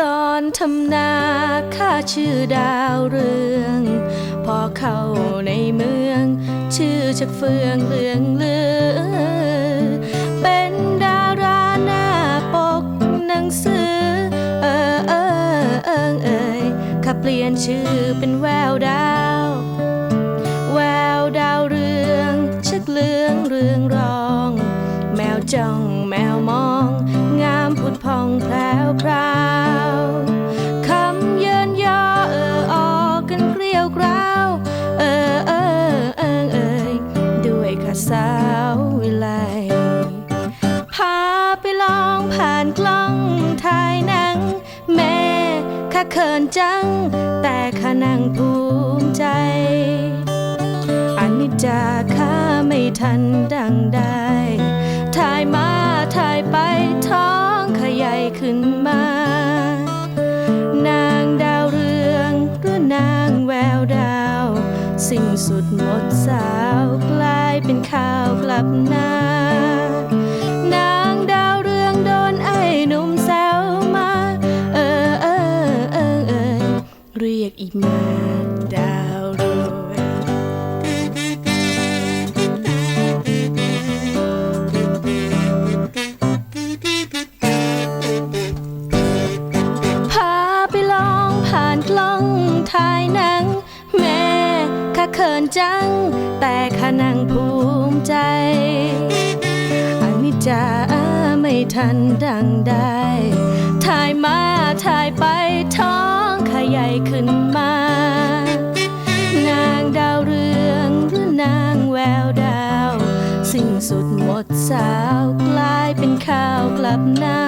ตอนทำนาข้าชื่อดาวเรือง พอเข้าในเมือง ชื่อชักเฟืองเหลืองเลือ เป็นดาราหน้าปกหนังสือ เออเออเออเอยข้าเปลี่ยนชื่อเป็นแววดาว องรือง แมวจ้องแมวมอง งามผุดพองแพรวพราวคำเยินยอเออออกกันเกลียวกราวเออเออเออเอยด้วยข้าสาววิไลพาไปลองผ่านกล้องถ่ายหนัง แม่ข้าเขินจัง แต่ข้านั่งภูมิใจอันนี้จาข้า ทันดังได้ถ่ายมาถ่ายไปท้องขยายขึ้นมา นางดาวเรืองหรือนางแววดาว สิ้นสุดหมดสาวกลายเป็นข่าวกลับหน้านางดาวเรืองโดนไอ้หนุ่มแซวมา เออเออเออเออเรียกอีมา ถ่ายหนัง แม่ข้าเขินจัง แต่ข้านั่งภูมิใจอันนี้จะไม่ทันดังได้ถ่ายมาถ่ายไปท้องขยายขึ้นมา นางดาวเรืองหรือนางแววดาว สิ้นสุดหมดสาวกลายเป็นข่าวกลับหน้า